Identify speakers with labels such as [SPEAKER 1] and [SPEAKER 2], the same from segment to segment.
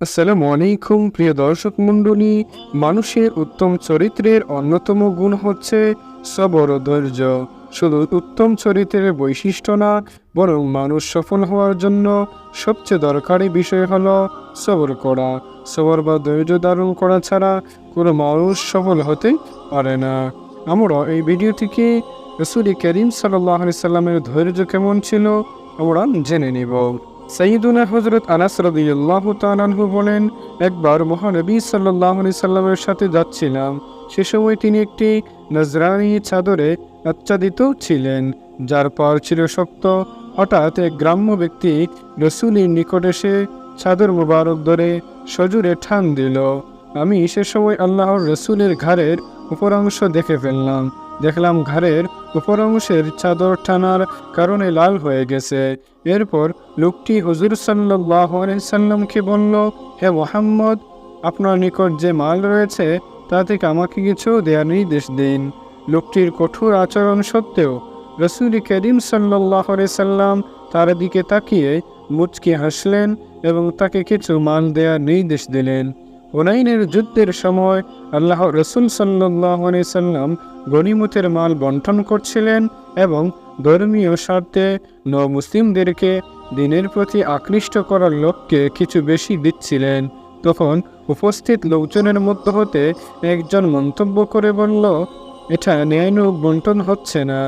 [SPEAKER 1] আসসালামু আলাইকুম, প্রিয় দর্শক মণ্ডলী। মানুষের উত্তম চরিত্রের অন্যতম গুণ হচ্ছে সবর ও ধৈর্য। শুধু উত্তম চরিত্রের বৈশিষ্ট্য না, বরং মানুষ সফল হওয়ার জন্য সবচেয়ে দরকারি বিষয় হলো সবর করা। সবর বা ধৈর্য ধারণ করা ছাড়া কোনো মানুষ সফল হতে পারে না। আমরা এই ভিডিও থেকে রসুল করিম সাল্লাহ সাল্লামের ধৈর্য কেমন ছিল, আমরা জেনে নিব। সঈদুনা হজরত আনাস রদিয়াল্লাহ তালানহু বলেন, একবার মহানবী সাল্লাহ সাল্লামের সাথে যাচ্ছিলাম। সে সময় তিনি একটি নজরানি চাদরে আচ্ছাদিত ছিলেন, যার পর ছিল শক্ত। হঠাৎ এক গ্রাম্য ব্যক্তি রসুলের নিকট এসে চাদর মুবারক ধরে সজুরে ঠান দিল। আমি সে সময় আল্লাহর রসুলের ঘাড়ের উপরাংশ দেখে ফেললাম। দেখলাম ঘাড়ের উপর অংশের চাদর টানার কারণে লাল হয়ে গেছে। এরপর লোকটি হুজুর সাল্লাহ সাল্লামকে বলল, হে মোহাম্মদ, আপনার নিকট যে মাল রয়েছে, তা থেকে আমাকে কিছু দেওয়ার নির্দেশ দিন। লোকটির কঠোর আচরণ সত্ত্বেও রসুল করিম সাল্লাহ সাল্লাম তার দিকে তাকিয়ে মুচকি হাসলেন এবং তাকে কিছু মাল দেওয়ার নির্দেশ দিলেন। হুনাইনের যুদ্ধের সময় আল্লাহ রসুল সাল্লাহ সাল্লাম গনিমতের মাল বন্টন করছিলেন এবং ধর্মীয় স্বার্থে ন মুসলিমদেরকে দিনের প্রতি আকৃষ্ট করার লক্ষ্যে কিছু বেশি দিচ্ছিলেন। তখন উপস্থিত লোকজনের মধ্য হতে একজন মন্তব্য করে বলল, এটা ন্যায়ানুক বন্টন হচ্ছে না।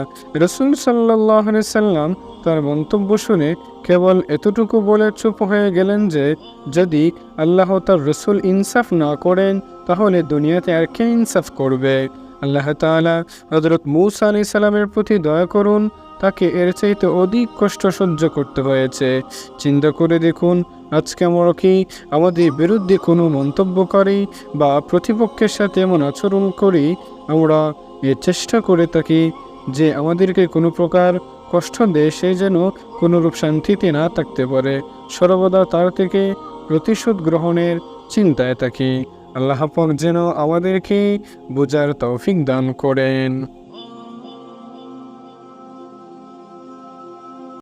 [SPEAKER 1] রসুল সাল্লাহ সাল্লাম তার মন্তব্য শুনে কেবল এতটুকু বলে চুপ হয়ে গেলেন যে, যদি আল্লাহ তার রসুল ইনসাফ না করেন, তাহলে দুনিয়াতে আর কে ইনসাফ করবে? আল্লাহ তাআলা হজরত মৌসা আলি সাল্লামের প্রতি দয়া করুন, তাকে এর চাইতে অধিক কষ্ট সহ্য করতে হয়েছে। চিন্তা করে দেখুন, আজকে আমরা কি আমাদের বিরুদ্ধে কোনো মন্তব্য করি বা প্রতিপক্ষের সাথে এমন আচরণ করি? আমরা এ চেষ্টা করে থাকি যে আমাদেরকে কোনো প্রকার কষ্ট দেয়, সে যেন কোনোরূপ শান্তিতে না থাকতে পারে। সর্বদা তার থেকে প্রতিশোধ গ্রহণের চিন্তায় থাকি। আল্লাহ পাক যেন আমাদেরকে বোঝার তৌফিক দান করেন।